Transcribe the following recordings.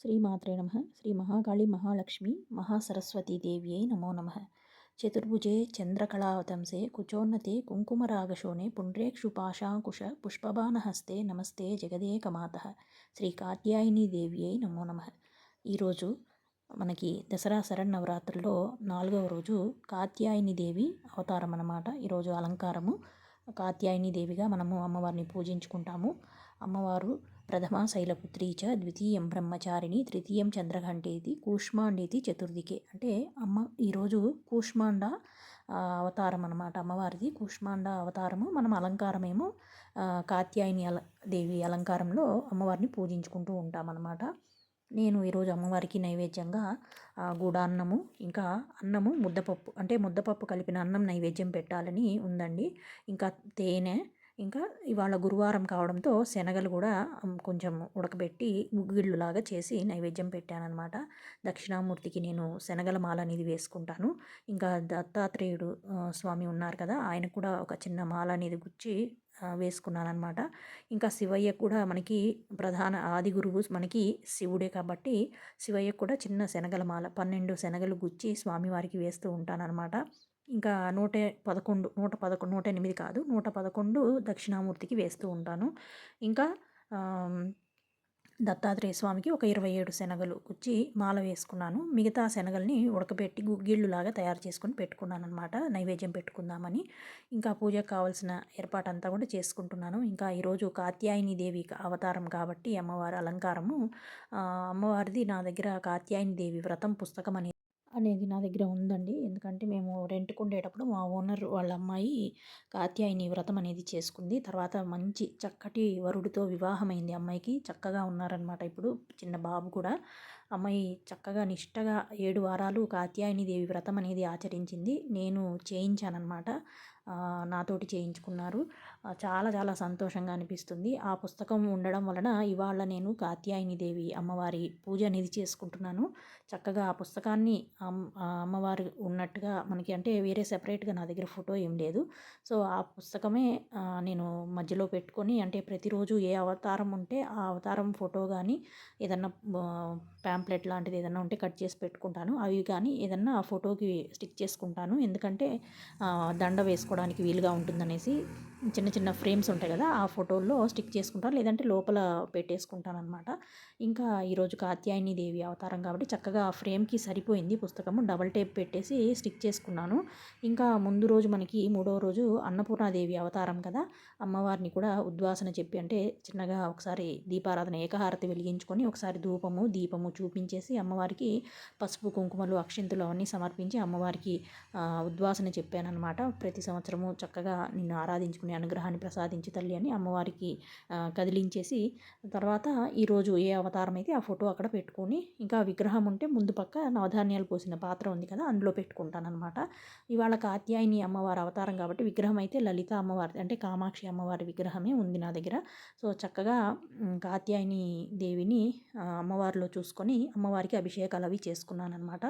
శ్రీమాత్రే నమ శ్రీ మహాకాళి మహాలక్ష్మి మహాసరస్వతీదేవ్యై నమో నమ చతుర్భుజే చంద్రకళావతంసే కుచోన్నతే కుంకుమరాగశోణే పుండ్రేక్షుపాశాంకుశ పుష్పబాణహస్తే నమస్తే జగదేకమాత శ్రీ కాత్యాయని దేవ్యై నమో నమ ఈరోజు మనకి దసరా శరన్నవరాత్రుల్లో నాలుగవ రోజు కాత్యాయని దేవి అవతారం అన్నమాట ఈరోజు అలంకారము కాత్యాయని దేవిగా మనము అమ్మవారిని పూజించుకుంటాము. అమ్మవారు ప్రథమ శైలపుత్రీ చ ద్వితీయం బ్రహ్మచారిణి తృతీయం చంద్రఘంటేది కూష్మాండేతి చతుర్థికే అంటే అమ్మ ఈరోజు కూష్మాండ అవతారం అనమాట అమ్మవారిది కూష్మాండ అవతారము. మనం అలంకారమేమో కాత్యాయని అల దేవి అలంకారంలో అమ్మవారిని పూజించుకుంటూ ఉంటామన్నమాట. నేను ఈరోజు అమ్మవారికి నైవేద్యంగా గూడాన్నము ఇంకా అన్నము ముద్దపప్పు అంటే ముద్దపప్పు కలిపిన అన్నం నైవేద్యం పెట్టాలని ఉందండి. ఇంకా తేనె ఇంకా ఇవాళ గురువారం కావడంతో శనగలు కూడా కొంచెం ఉడకబెట్టి గుగ్గిళ్ళులాగా చేసి నైవేద్యం పెట్టానన్నమాట. దక్షిణామూర్తికి నేను శనగల మాల అనేది వేసుకుంటాను. ఇంకా దత్తాత్రేయుడు స్వామి ఉన్నారు కదా ఆయన కూడా ఒక చిన్న మాల అనేది గుచ్చి వేసుకున్నానమాట ఇంకా శివయ్య కూడా మనకి ప్రధాన ఆది గురువు మనకి శివుడే కాబట్టి శివయ్య కూడా చిన్న శనగల మాల పన్నెండు శనగలు గుచ్చి స్వామివారికి వేస్తూ ఉంటానన్నమాట. ఇంకా నూట పదకొండు నూట పదకొండు నూట ఎనిమిది కాదు నూట పదకొండు దక్షిణామూర్తికి వేస్తూ ఉంటాను. ఇంకా దత్తాత్రేయ స్వామికి ఒక ఇరవై ఏడు శనగలు కుచ్చి మాల వేసుకున్నాను. మిగతా శనగల్ని ఉడకబెట్టి గిళ్ళులాగా తయారు చేసుకొని పెట్టుకున్నాను అనమాట నైవేద్యం పెట్టుకుందామని. ఇంకా పూజకు కావాల్సిన ఏర్పాటు అంతా కూడా చేసుకుంటున్నాను. ఇంకా ఈరోజు కాత్యాయని దేవి అవతారం కాబట్టి అమ్మవారి అలంకారము అమ్మవారిది నా దగ్గర కాత్యాయని దేవి వ్రతం పుస్తకం అనేది అనేది నా దగ్గర ఉందండి. ఎందుకంటే మేము రెంట్కి ఉండేటప్పుడు మా ఓనర్ వాళ్ళ అమ్మాయి కాత్యాయని వ్రతం అనేది చేసుకుంది. తర్వాత మంచి చక్కటి వరుడితో వివాహమైంది అమ్మాయికి. చక్కగా ఉన్నారనమాట ఇప్పుడు చిన్న బాబు కూడా. అమ్మాయి చక్కగా నిష్టగా ఏడు వారాలు కాత్యాయని దేవి వ్రతం అనేది ఆచరించింది. నేను చేయించానన్నమాట. నాతోటి చేయించుకున్నారు. చాలా చాలా సంతోషంగా అనిపిస్తుంది. ఆ పుస్తకం ఉండడం వలన ఇవాళ నేను కాత్యాయని దేవి అమ్మవారి పూజ అనేది చేసుకుంటున్నాను. చక్కగా ఆ పుస్తకాన్ని అమ్మవారు ఉన్నట్టుగా మనకి అంటే వేరే సెపరేట్గా నా దగ్గర ఫోటో ఏం లేదు. సో ఆ పుస్తకమే నేను మధ్యలో పెట్టుకొని అంటే ప్రతిరోజు ఏ అవతారం ఉంటే ఆ అవతారం ఫోటో కానీ ఏదన్నా ప్యాంప్లెట్ లాంటిది ఏదన్నా ఉంటే కట్ చేసి పెట్టుకుంటాను. అవి కానీ ఏదన్నా ఆ ఫోటోకి స్టిక్ చేసుకుంటాను. ఎందుకంటే దండ వేసుకోవడం వేసుకోవడానికి వీలుగా ఉంటుందనేసి చిన్న చిన్న ఫ్రేమ్స్ ఉంటాయి కదా ఆ ఫోటోల్లో స్టిక్ చేసుకుంటాను. లేదంటే లోపల పెట్టేసుకుంటాను అనమాట ఇంకా ఈరోజు కాత్యాయని దేవి అవతారం కాబట్టి చక్కగా ఆ ఫ్రేమ్కి సరిపోయింది పుస్తకము. డబల్ టేప్ పెట్టేసి స్టిక్ చేసుకున్నాను. ఇంకా ముందు రోజు మనకి మూడవ రోజు అన్నపూర్ణాదేవి అవతారం కదా అమ్మవారిని కూడా ఉద్వాసన చెప్పి అంటే చిన్నగా ఒకసారి దీపారాధన ఏకహారతి వెలిగించుకొని ఒకసారి ధూపము దీపము చూపించేసి అమ్మవారికి పసుపు కుంకుమలు అక్షింతలు అవన్నీ సమర్పించి అమ్మవారికి ఉద్వాసన చెప్పానమాట ప్రతి సంవత్సరము చక్కగా నిన్ను ఆరాధించుకుని అనుగ్రహాన్ని ప్రసాదించి తల్లి అని అమ్మవారికి కదిలించేసి తర్వాత ఈరోజు ఏ అవతారం అయితే ఆ ఫోటో అక్కడ పెట్టుకొని ఇంకా విగ్రహం ఉంటే ముందు పక్క నవధాన్యాలు పోసిన పాత్ర ఉంది కదా అందులో పెట్టుకుంటానమాట ఇవాళ కాత్యాయని అమ్మవారి అవతారం కాబట్టి విగ్రహం అయితే లలిత అమ్మవారి అంటే కామాక్షి అమ్మవారి విగ్రహమే ఉంది నా దగ్గర. సో చక్కగా కాత్యాయని దేవిని అమ్మవారిలో చూసుకొని అమ్మవారికి అభిషేకాలు అవి చేసుకున్నాను అనమాట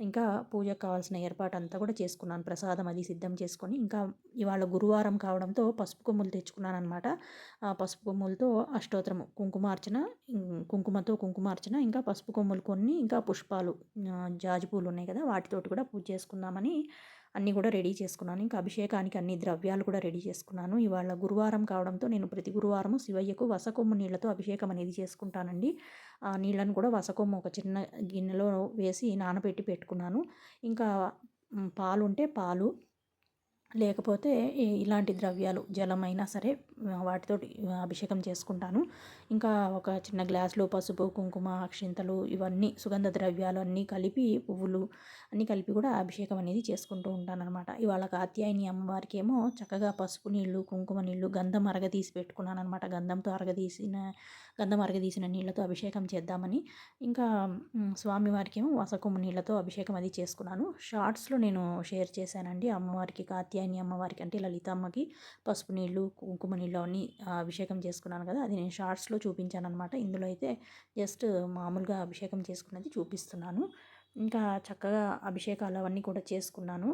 ఇంకా పూజకు కావాల్సిన ఏర్పాటు అంతా కూడా చేసుకున్నాను. ప్రసాదం అది సిద్ధం చేసుకొని ఇంకా ఇవాళ గురువారం కావడంతో పసుపు కొమ్ములు తెచ్చుకున్నాను అనమాట పసుపు కొమ్ములతో అష్టోత్తరము కుంకుమార్చన కుంకుమతో కుంకుమార్చన ఇంకా పసుపు కొమ్ములు కొన్ని ఇంకా పుష్పాలు జాజి పూలు ఉన్నాయి కదా వాటితోటి కూడా పూజ చేసుకుందామని అన్నీ కూడా రెడీ చేసుకున్నాను. ఇంకా అభిషేకానికి అన్ని ద్రవ్యాలు కూడా రెడీ చేసుకున్నాను. ఇవాళ గురువారం కావడంతో నేను ప్రతి గురువారం శివయ్యకు వసకొమ్ము నీళ్ళతో అభిషేకం అనేది చేసుకుంటానండి. ఆ నీళ్ళను కూడా వసకొమ్మ ఒక చిన్న గిన్నెలో వేసి నానబెట్టి పెట్టుకున్నాను. ఇంకా పాలు ఉంటే పాలు లేకపోతే ఇలాంటి ద్రవ్యాలు జలమైనా సరే వాటితో అభిషేకం చేసుకుంటాను. ఇంకా ఒక చిన్న గ్లాస్లో పసుపు కుంకుమ అక్షింతలు ఇవన్నీ సుగంధ ద్రవ్యాలు అన్నీ కలిపి పువ్వులు అన్నీ కలిపి కూడా అభిషేకం అనేది చేసుకుంటూ ఉంటాను అనమాట ఇవాళ కాత్యాయని అమ్మవారికి ఏమో చక్కగా పసుపు నీళ్ళు కుంకుమ నీళ్ళు గంధం అరగదీసి పెట్టుకున్నాను అనమాట గంధంతో అరగదీసిన గంధం అరగదీసిన నీళ్ళతో అభిషేకం చేద్దామని. ఇంకా స్వామివారికి ఏమో వసకొమ్ము నీళ్ళతో అభిషేకం అది చేసుకున్నాను. షార్ట్స్లో నేను షేర్ చేశానండి అమ్మవారికి కాత్యాయని అమ్మవారికి అంటే లలితమ్మకి పసుపు నీళ్ళు కుంకుమ నీళ్ళు అన్నీ అభిషేకం చేసుకున్నాను కదా అది నేను షార్ట్స్లో చూపించాను అనమాట ఇందులో అయితే జస్ట్ మామూలుగా అభిషేకం చేసుకున్నది చూపిస్తున్నాను. ఇంకా చక్కగా అభిషేకాలు అవన్నీ కూడా చేసుకున్నాను.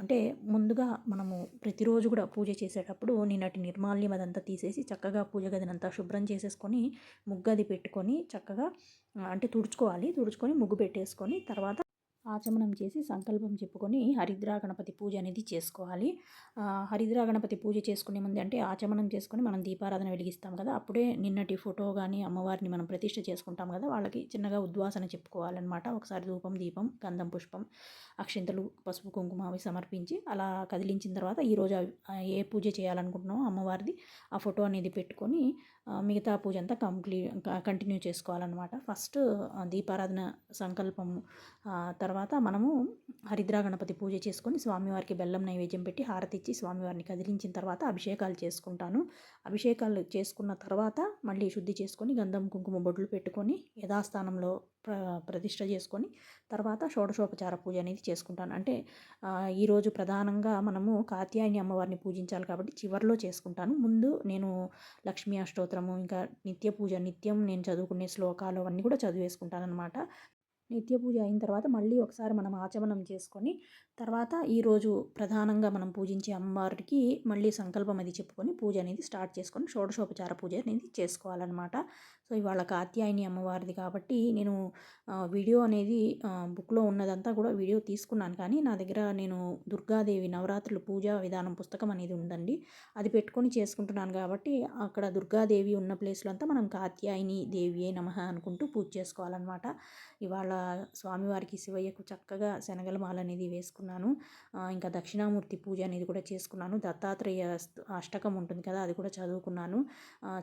అంటే ముందుగా మనము ప్రతిరోజు కూడా పూజ చేసేటప్పుడు నిన్నటి నిర్మాల్యం అదంతా తీసేసి చక్కగా పూజ గదినంతా శుభ్రం చేసేసుకొని ముగ్గది పెట్టుకొని చక్కగా అంటే తుడుచుకోవాలి. తుడుచుకొని ముగ్గు పెట్టేసుకొని తర్వాత ఆచమనం చేసి సంకల్పం చెప్పుకొని హరిద్రా గణపతి పూజ అనేది చేసుకోవాలి. హరిద్రా గణపతి పూజ చేసుకునే ముందు అంటే ఆచమనం చేసుకొని మనం దీపారాధన వెలిగిస్తాం కదా అప్పుడే నిన్నటి ఫోటో కానీ అమ్మవారిని మనం ప్రతిష్ట చేసుకుంటాం కదా వాళ్ళకి చిన్నగా ఉద్వాసన చెప్పుకోవాలన్నమాట. ఒకసారి ధూపం దీపం గంధం పుష్పం అక్షింతలు పసుపు కుంకుమ అవి సమర్పించి అలా కదిలించిన తర్వాత ఈరోజు ఏ పూజ చేయాలనుకుంటున్నామో అమ్మవారిది ఆ ఫోటో అనేది పెట్టుకొని మిగతా పూజ అంతా కంప్లీట్ కంటిన్యూ చేసుకోవాలన్నమాట. ఫస్ట్ దీపారాధన సంకల్పం తర్వాత తర్వాత మనము హరిద్రా గణపతి పూజ చేసుకొని స్వామివారికి బెల్లం నైవేద్యం పెట్టి హారతి ఇచ్చి స్వామివారిని కదిలించిన తర్వాత అభిషేకాలు చేసుకుంటాను. అభిషేకాలు చేసుకున్న తర్వాత మళ్ళీ శుద్ధి చేసుకొని గంధం కుంకుమ బొడ్లు పెట్టుకొని యథాస్థానంలో ప్ర ప్రతిష్ట చేసుకొని తర్వాత షోడశోపచార పూజ అనేది చేసుకుంటాను. అంటే ఈరోజు ప్రధానంగా మనము కాత్యాయని అమ్మవారిని పూజించాలి కాబట్టి చివరిలో చేసుకుంటాను. ముందు నేను లక్ష్మీ అష్టోత్తరము ఇంకా నిత్య పూజ నిత్యం నేను చదువుకునే శ్లోకాలు అవన్నీ కూడా చదివేసుకుంటాను అనమాట నిత్య పూజ అయిన తర్వాత మళ్ళీ ఒకసారి మనం ఆచమనం చేసుకొని తర్వాత ఈరోజు ప్రధానంగా మనం పూజించే అమ్మవారికి మళ్ళీ సంకల్పం అది చెప్పుకొని పూజ అనేది స్టార్ట్ చేసుకొని షోడశోపచార పూజ అనేది చేసుకోవాలన్నమాట. సో ఇవాళ కాత్యాయని అమ్మవారిది కాబట్టి నేను వీడియో అనేది బుక్లో ఉన్నదంతా కూడా వీడియో తీసుకున్నాను. కానీ నా దగ్గర నేను దుర్గాదేవి నవరాత్రులు పూజా విధానం పుస్తకం అనేది ఉందండి. అది పెట్టుకొని చేసుకుంటున్నాను కాబట్టి అక్కడ దుర్గాదేవి ఉన్న ప్లేస్లో అంతా మనం కాత్యాయని దేవియే నమ అనుకుంటూ పూజ చేసుకోవాలన్నమాట. ఇవాళ స్వామివారికి శివయ్యకు చక్కగా శనగల మాల అనేది వేసుకున్నాను. ఇంకా దక్షిణామూర్తి పూజ అనేది కూడా చేసుకున్నాను. దత్తాత్రేయ అష్టకం ఉంటుంది కదా అది కూడా చదువుకున్నాను.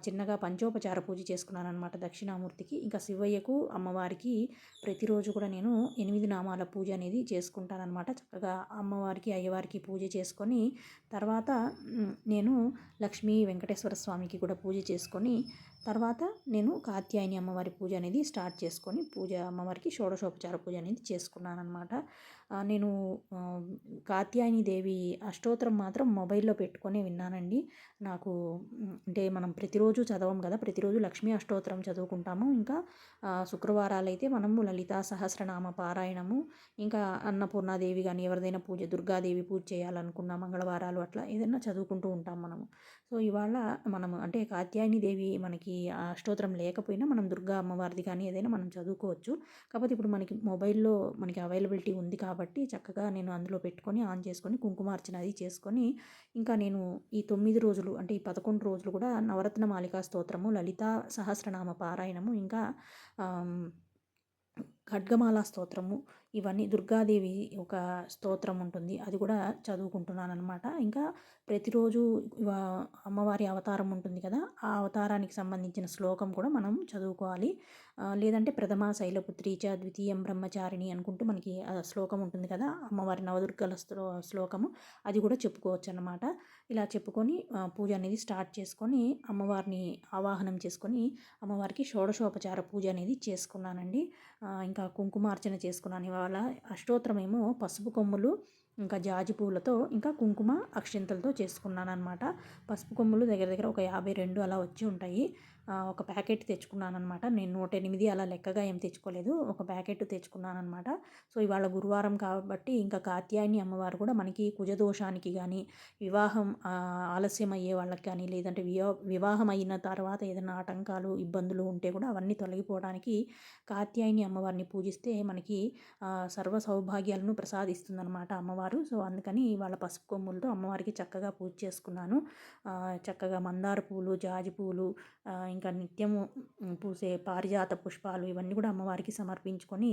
చిన్నగా పంచోపచార పూజ చేసుకున్నాను అనమాట దక్షిణామూర్తికి. ఇంకా శివయ్యకు అమ్మవారికి ప్రతిరోజు కూడా నేను ఎనిమిది నామాల పూజ అనేది చేసుకుంటానమాట చక్కగా అమ్మవారికి అయ్యవారికి పూజ చేసుకొని తర్వాత నేను లక్ష్మీ వెంకటేశ్వర స్వామికి కూడా పూజ చేసుకొని తర్వాత నేను కాత్యాయని అమ్మవారి పూజ అనేది స్టార్ట్ చేసుకొని పూజ అమ్మవారికి షోడశోపచార పూజ అనేది చేసుకున్నాను అనమాట నేను కాత్యాయని దేవి అష్టోత్తరం మాత్రం మొబైల్లో పెట్టుకొని విన్నానండి. నాకు అంటే మనం ప్రతిరోజు చదవం కదా ప్రతిరోజు లక్ష్మీ అష్టోత్తరం చదువుకుంటాము. ఇంకా శుక్రవారాలు అయితే మనము లలితా సహస్రనామ పారాయణము ఇంకా అన్నపూర్ణాదేవి కానీ ఎవరిదైనా పూజ దుర్గాదేవి పూజ చేయాలనుకున్న మంగళవారాలు అట్లా ఏదైనా చదువుకుంటూ ఉంటాం మనము. సో ఇవాళ మనం అంటే కాత్యాయని దేవి మనకి అష్టోత్తరం లేకపోయినా మనం దుర్గా అమ్మవారిది కానీ ఏదైనా మనం చదువుకోవచ్చు. కాకపోతే ఇప్పుడు మనకి మొబైల్లో మనకి అవైలబిలిటీ ఉంది కాబట్టి చక్కగా నేను అందులో పెట్టుకొని ఆన్ చేసుకొని కుంకుమార్చన అది చేసుకొని ఇంకా నేను ఈ తొమ్మిది రోజులు అంటే ఈ పదకొండు రోజులు కూడా నవరత్న మాలికా స్తోత్రము లలితా సహస్రనామ పారాయణము ఇంకా ఖడ్గమాల స్తోత్రము ఇవన్నీ దుర్గాదేవి ఒక స్తోత్రం ఉంటుంది. అది కూడా చదువుకుంటున్నాను అనమాట ఇంకా ప్రతిరోజు అమ్మవారి అవతారం ఉంటుంది కదా ఆ అవతారానికి సంబంధించిన శ్లోకం కూడా మనం చదువుకోవాలి. లేదంటే ప్రథమ శైలపుత్రి చ ద్వితీయం బ్రహ్మచారిణి అనుకుంటూ మనకి శ్లోకం ఉంటుంది కదా అమ్మవారి నవదుర్గల శ్లోకము. అది కూడా చెప్పుకోవచ్చు అనమాట ఇలా చెప్పుకొని పూజ అనేది స్టార్ట్ చేసుకొని అమ్మవారిని ఆవాహనం చేసుకొని అమ్మవారికి షోడశోపచార పూజ అనేది చేసుకున్నానండి. ఇంకా కుంకుమార్చన చేసుకున్నాను అలా అష్టోత్తరమేమో పసుపు కొమ్ములు ఇంకా జాజి పూలతో ఇంకా కుంకుమ అక్షింతలతో చేసుకున్నాను అనమాట పసుపు కొమ్ములు దగ్గర దగ్గర ఒక యాభై రెండు అలా వచ్చి ఉంటాయి. ఒక ప్యాకెట్ తెచ్చుకున్నాను అనమాట నేను నూట ఎనిమిది అలా లెక్కగా ఏం తెచ్చుకోలేదు. ఒక ప్యాకెట్ తెచ్చుకున్నాను అనమాట సో ఇవాళ గురువారం కాబట్టి ఇంకా కాత్యాయని అమ్మవారు కూడా మనకి కుజదోషానికి కానీ వివాహం ఆలస్యం అయ్యే వాళ్ళకి కానీ లేదంటే వివాహం అయిన తర్వాత ఏదైనా ఆటంకాలు ఇబ్బందులు ఉంటే కూడా అవన్నీ తొలగిపోవడానికి కాత్యాయని అమ్మవారిని పూజిస్తే మనకి సర్వ సౌభాగ్యాలను ప్రసాదిస్తుందన్నమాట అమ్మవారు. సో అందుకని వాళ్ళ పసుపు కొమ్ములతో అమ్మవారికి చక్కగా పూజ చేసుకున్నాను. చక్కగా మందార పూలు జాజి పూలు ఇంకా నిత్యము పూసే పారిజాత పుష్పాలు ఇవన్నీ కూడా అమ్మవారికి సమర్పించుకొని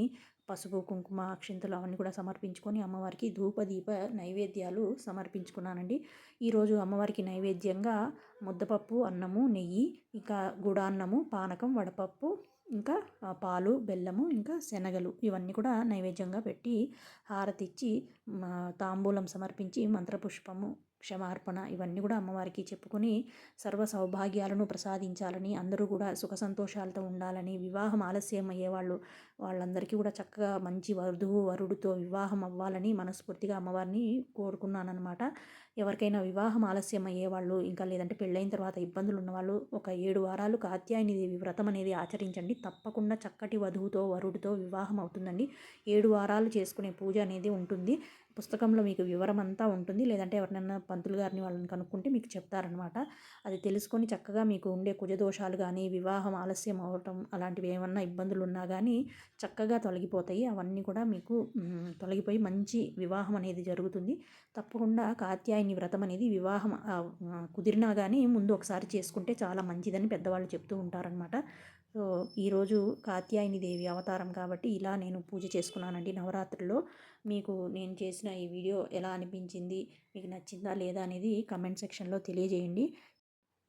పసుపు కుంకుమ అక్షింతలు అవన్నీ కూడా సమర్పించుకొని అమ్మవారికి ధూపదీప నైవేద్యాలు సమర్పించుకున్నానండి. ఈరోజు అమ్మవారికి నైవేద్యంగా ముద్దపప్పు అన్నము నెయ్యి ఇంకా గుడాన్నము పానకం వడపప్పు ఇంకా పాలు బెల్లము ఇంకా శనగలు ఇవన్నీ కూడా నైవేద్యంగా పెట్టి హారతిచ్చి తాంబూలం సమర్పించి మంత్రపుష్పము క్షమార్పణ ఇవన్నీ కూడా అమ్మవారికి చెప్పుకొని సర్వ సౌభాగ్యాలను ప్రసాదించాలని అందరూ కూడా సుఖ సంతోషాలతో ఉండాలని వివాహం ఆలస్యం అయ్యేవాళ్ళు వాళ్ళందరికీ కూడా చక్కగా మంచి వధువు వరుడితో వివాహం అవ్వాలని మనస్ఫూర్తిగా అమ్మవారిని కోరుకున్నానమాట ఎవరికైనా వివాహం ఆలస్యం అయ్యేవాళ్ళు ఇంకా లేదంటే పెళ్ళైన తర్వాత ఇబ్బందులు ఉన్నవాళ్ళు ఒక ఏడు వారాలు కాత్యాయని దేవి వ్రతం అనేది ఆచరించండి. తప్పకుండా చక్కటి వధువుతో వరుడితో వివాహం అవుతుందండి. ఏడు వారాలు చేసుకునే పూజ అనేది ఉంటుంది. పుస్తకంలో మీకు వివరం అంతా ఉంటుంది. లేదంటే ఎవరినైనా పంతులు గారిని వాళ్ళని కనుక్కుంటే మీకు చెప్తారనమాట అది తెలుసుకొని చక్కగా మీకు ఉండే కుజదోషాలు కానీ వివాహం ఆలస్యం అవటం అలాంటివి ఏమన్నా ఇబ్బందులు ఉన్నా కానీ చక్కగా తొలగిపోతాయి. అవన్నీ కూడా మీకు తొలగిపోయి మంచి వివాహం అనేది జరుగుతుంది. తప్పకుండా కాత్యాయ కాత్యాయని వ్రతం అనేది వివాహం కుదిరినా కానీ ముందు ఒకసారి చేసుకుంటే చాలా మంచిదని పెద్దవాళ్ళు చెప్తూ ఉంటారనమాట సో ఈరోజు కాత్యాయని దేవి అవతారం కాబట్టి ఇలా నేను పూజ చేసుకున్నానండి నవరాత్రిలో మీకు నేను చేసిన ఈ వీడియో ఎలా అనిపించింది మీకు నచ్చిందా లేదా అనేది కమెంట్ సెక్షన్లో తెలియజేయండి.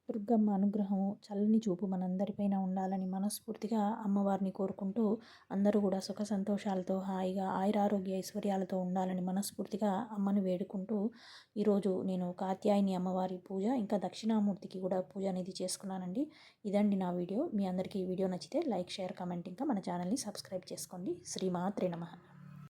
దుర్గమ్మ అనుగ్రహము చల్లని చూపు మనందరిపైన ఉండాలని మనస్ఫూర్తిగా అమ్మవారిని కోరుకుంటూ అందరూ కూడా సుఖ సంతోషాలతో హాయిగా ఆయురారోగ్య ఐశ్వర్యాలతో ఉండాలని మనస్ఫూర్తిగా అమ్మని వేడుకుంటూ ఈరోజు నేను కాత్యాయని అమ్మవారి పూజ ఇంకా దక్షిణామూర్తికి కూడా పూజ అనేది చేసుకున్నానండి. ఇదండి నా వీడియో. మీ అందరికీ ఈ వీడియో నచ్చితే లైక్ షేర్ కమెంట్ ఇంకా మన ఛానల్ని సబ్స్క్రైబ్ చేసుకోండి. శ్రీమాత్రే నమ.